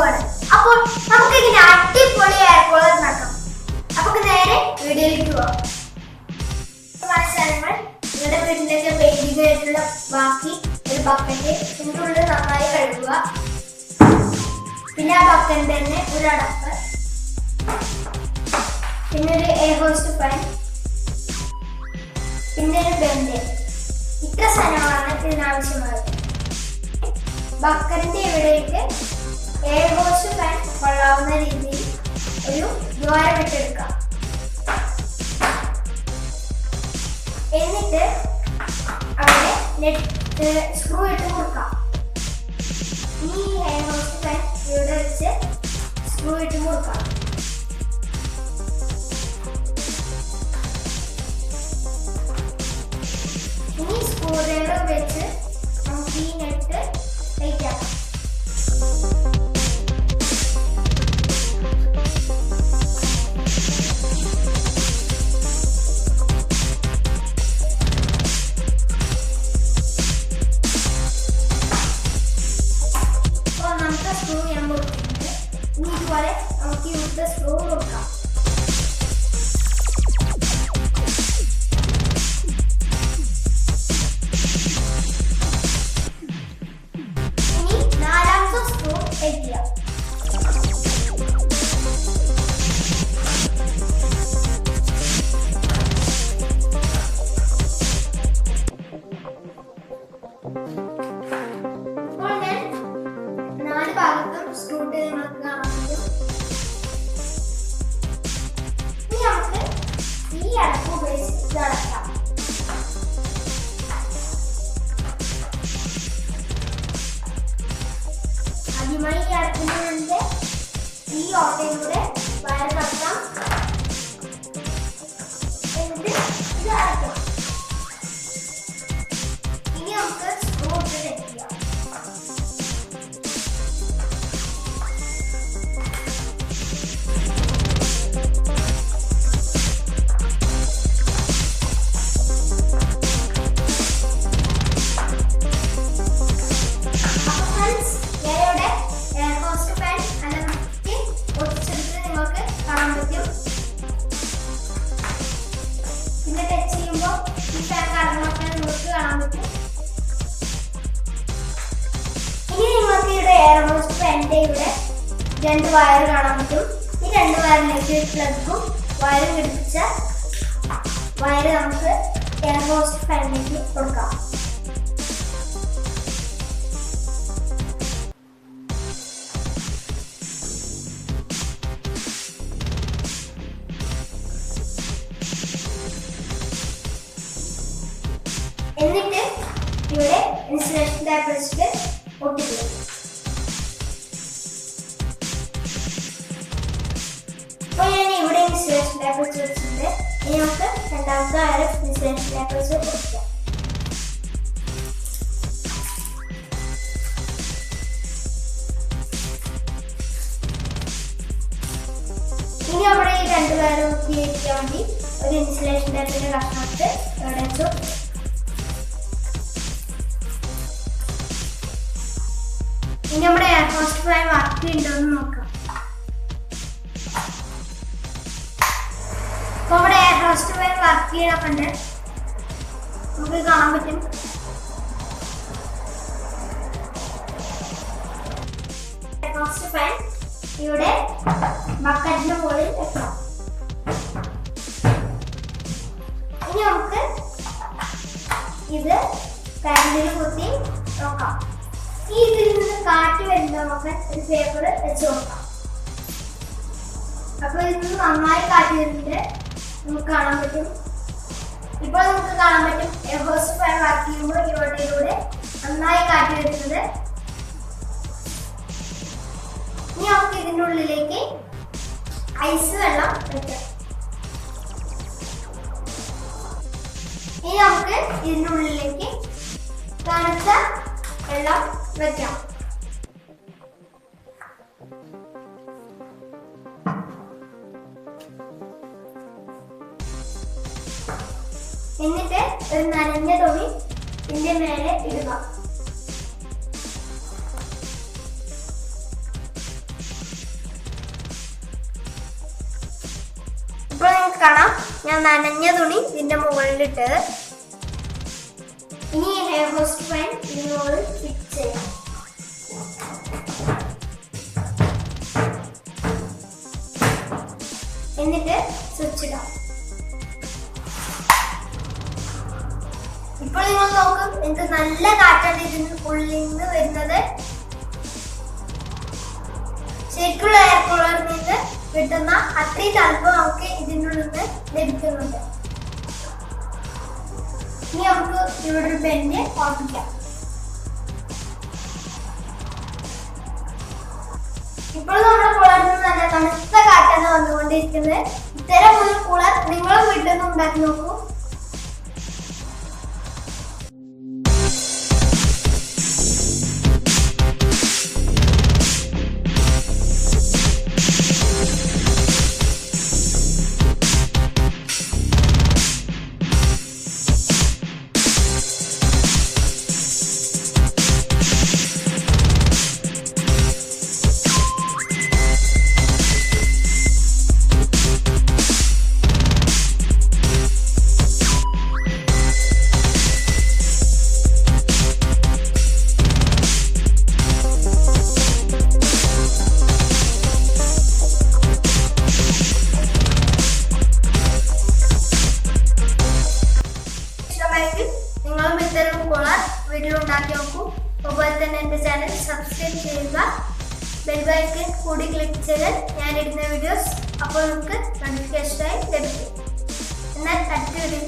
നമുക്കിങ്ങനെ അടിപൊളി air cooler നടക്കാം. അപ്പൊ നേരെ വീഡിയോയിലേക്ക് പോവാം. സാധനങ്ങൾ നിങ്ങളുടെ വീട്ടിലേക്ക് പെയിന്റിംഗ് ആയിട്ടുള്ള ബാക്കി ഒരു ബക്കറ്റ് ഉള്ളിൽ നന്നായി കഴുകുക. പിന്നെ ആ ബക്കറ്റ് തന്നെ ഒരു അടപ്പ്. പിന്നെ ഒരു എയർ ഹോസ്റ്റ് ഫൈൻ പിന്നെ ഒരു ബെൻഡ് ഇത്ര സ്ഥലമാണ് ഇതിനാവശ്യമായത്. ബക്കറ്റിന്റെ ഇവിടേക്ക് എയർ ഫാൻ കൊള്ളാവുന്ന രീതിയിൽ ഒരു ദ്വാരം ഇട്ടെടുക്കാം. എന്നിട്ട് അവിടെ നെറ്റ് സ്ക്രൂ ഇട്ട് കൊടുക്കാം. ഈ ഹോസ്റ്റ് ഫാൻ ഇവിടെ വെച്ച് സ്ക്രൂ ഇട്ട് കൊടുക്കാം. നമുക്ക് ഇവിടുത്തെ സ്ക്രൂ കൊടുക്കാം അടപ്പ് ഉപയോഗിച്ച് ഇത് അടയ്ക്കാം ആദ്യമായി ഈ അടപ്പിനുള്ളിൽ ഫാനിന്റെ ഇവിടെ. രണ്ട് വയർ കാണാൻ പറ്റും. ഈ രണ്ട് വയറിലേക്ക് പ്ലഗും വയറും പിടിപ്പിച്ച വയറ് നമുക്ക് എയർ ഫാനിലേക്ക് കൊടുക്കാം. എന്നിട്ട് ഇവിടെ ഇൻസുലേഷൻ ടേപ്പ് വെച്ചിട്ട് ഒട്ടിക്കുക. വെച്ച് വെച്ചിട്ടുണ്ട് ഇനി നമുക്ക് രണ്ടാമത്തെ കാര്യം ടാപ്പ് വെച്ച് ഒട്ടിക്കാം ഇനി നമ്മുടെ ഈ രണ്ട് വയർ നോക്കിയിരിക്കാൻ വേണ്ടി ഒരു ഇൻസുലേഷൻ ടൈപ്പിന്റെ കഷ്ണത്ത് ഇവിടെ വെച്ചു ഇനി നമ്മുടെ എയർ ഹോസ്റ്റ് ഫാൻ വർക്ക് ഉണ്ടോ എന്ന് നോക്കാം അപ്പൊ ഇവിടെ എയർ ഹോസ്റ്റ് ഫാൻ വർക്ക് ചെയ്യണപ്പുണ്ട്. നമുക്ക് കാണാൻ പറ്റും. ഹോസ്റ്റ് ഫാൻ ഇവിടെ ബക്കറ്റിന് മുകളിൽ വെക്കണം ഇനി നമുക്ക് ഇത് കരണ്ടിൽ കുത്തി നോക്കാം ഈ ഇതിൽ നിന്ന് കാറ്റ് വരുന്ന നമുക്ക് ഒരു പേപ്പർ വെച്ച് നോക്കാം അപ്പൊ നിന്ന് നന്നായി കാറ്റ് വരുന്നുണ്ട്. നമുക്ക് കാണാൻ പറ്റും. ഇപ്പോൾ നമുക്ക് കാണാൻ പറ്റും എഹോസ് ഫയർ വർക്ക് ചെയ്യുമ്പോൾ ഇവിടെയിലൂടെ നന്നായി കാറ്റ് വരുന്നത്. ഇനി നമുക്ക് ഇതിന്റെ ഉള്ളിലേക്ക് ഐസ് വെള്ളം വെക്കാം ഇനി നമുക്ക് ഇതിന്റെ ഉള്ളിലേക്ക് തണുത്ത വെള്ളം വെക്കാം. എന്നിട്ട് ഒരു നനഞ്ഞ തുണി ഇതിന്റെ മേലെ ഇടുക. ഇപ്പൊ നിങ്ങൾക്ക് കാണാം ഞാൻ നനഞ്ഞ തുണി ഇതിന്റെ മുകളിലിട്ടത്. ഇനി ഹെയർ ഹോസ്റ്റ് ഫാൻ ഇതിനോട് ഫിറ്റ് ചെയ്യാം. എന്നിട്ട് സ്വിച്ച് ഇടാം. നിങ്ങൾ നോക്കും. എന്ത് നല്ല കാറ്റാണ് ഇതിന് ഉള്ളിൽ നിന്ന് വരുന്നത്. ശരിക്കുള്ള എയർ കൂളറിൽ നിന്ന് കിട്ടുന്ന അത്രയും തണുപ്പ് നമുക്ക് ഇതിനുള്ളിൽ നിന്ന് ലഭിക്കുന്നുണ്ട്. ഇനി നമുക്ക് ഇവിടെ ഒരു പെന്ന് ഓർപ്പിക്കാം ഇപ്പോൾ നമ്മുടെ കൂളറിൽ നിന്ന് നല്ല തണുത്ത കാറ്റാണ് വന്നുകൊണ്ടിരിക്കുന്നത്. ഇത്തരം ഒരു കൂളർ നിങ്ങളും വീട്ടിൽ നിന്ന് ഉണ്ടാക്കി നോക്കൂ. സബ്സ്ക്രൈബ് ചെയ്യുക. ബെൽബൈക്കൻ കൂടി ക്ലിക്ക് ചെയ്ത് ഞാൻ ഇടുന്ന വീഡിയോസ് അപ്പോൾ നമുക്ക് നോട്ടിഫിക്കേഷനായി ലഭിക്കും. എന്നാൽ അടുത്ത വീഡിയോ